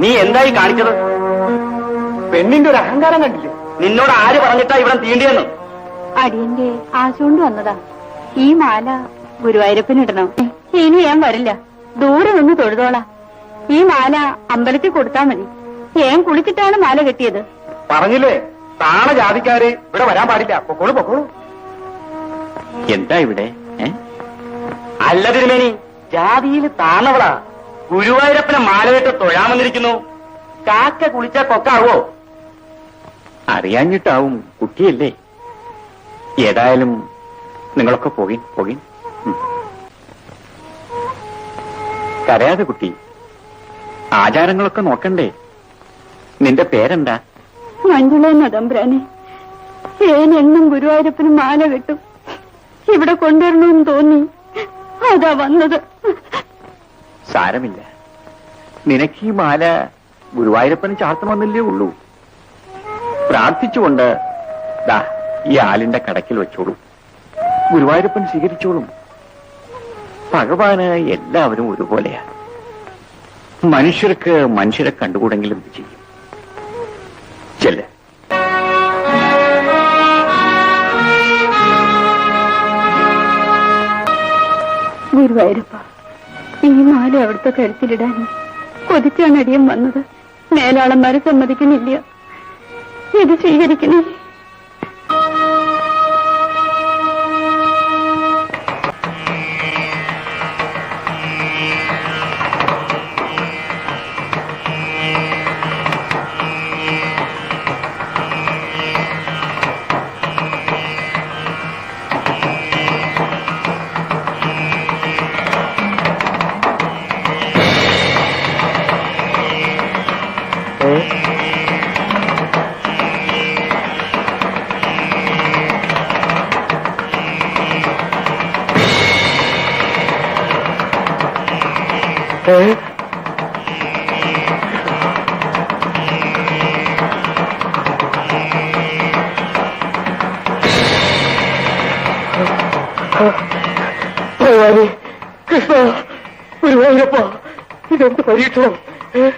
നീ എന്തായി കാണിച്ചത്? പെണ്ണിന്റെ ഒരു അഹങ്കാരം കണ്ടില്ലേ? നിന്നോട് ആര് പറഞ്ഞിട്ടാ ഇവിടെ തീണ്ടിയെന്ന്? അടിയന്റെ ആശുകൊണ്ട് വന്നതാ. ഈ മാല ഗുരുവായൂരപ്പനിടണം ഇനി ഞാൻ വരില്ല. ദൂരെ നിന്ന് തൊഴുതോളാ. ഈ മാല അമ്പലത്തിൽ കൊടുത്താ മതി. ഞാൻ കുളിച്ചിട്ടാണ് മാല കെട്ടിയത്. പറഞ്ഞില്ലേ? താണ ജാതിക്കാര് ഇവിടെ വരാൻ പാടില്ല. പൊക്കോളൂ പൊക്കോളൂ. എന്താ ഇവിടെ? അല്ല തിരുമേനി. ജാതിയിൽ താണവളാ. ഗുരുവായൂരപ്പനെ മാലയിട്ട് തൊഴാൻ വന്നിരിക്കുന്നു കാക്ക കുളിച്ച കൊക്കാവോ? അറിയാഞ്ഞിട്ടാവും കുട്ടിയല്ലേ. ഏതായാലും നിങ്ങളൊക്കെ പോകി പോകി കരയാതെ കുട്ടി ആചാരങ്ങളൊക്കെ നോക്കണ്ടേ? നിന്റെ പേരെന്താ? മഞ്ജുള നദംബ്രാനെ. ഏനെന്നും ഗുരുവായൂരപ്പന് മാല കിട്ടും. ഇവിടെ കൊണ്ടുവരണമെന്ന് തോന്നി. അതാ വന്നത്. സാരമില്ല. നിനക്ക് ഈ മാല ഗുരുവായൂരപ്പന് ചാർത്തണമെന്നല്ലേ ഉള്ളൂ. പ്രാർത്ഥിച്ചുകൊണ്ട് ദാ ഈ ആലിന്റെ കടക്കിൽ വെച്ചോളൂ. ഗുരുവായൂരപ്പൻ സ്വീകരിച്ചോളും. ഭഗവാന് എല്ലാവരും ഒരുപോലെയാ. മനുഷ്യർക്ക് മനുഷ്യരെ കണ്ടുകൂടെങ്കിലും ചെയ്യും? ചെല്ല. ഗുരുവായൂരപ്പ ഈ മാല അവിടുത്തെ കഴുത്തിലിടാൻ കൊതിച്ചാണ് അടിയൻ വന്നത്. മേലാളന്മാരെ സമ്മതിക്കുന്നില്ല. ഇത് സ്വീകരിക്കണേ. ഭഗവാനെ കൃഷ്ണ ഗുരുവായൂരപ്പ ഇതെന്ത് പരീക്ഷണം ഏ?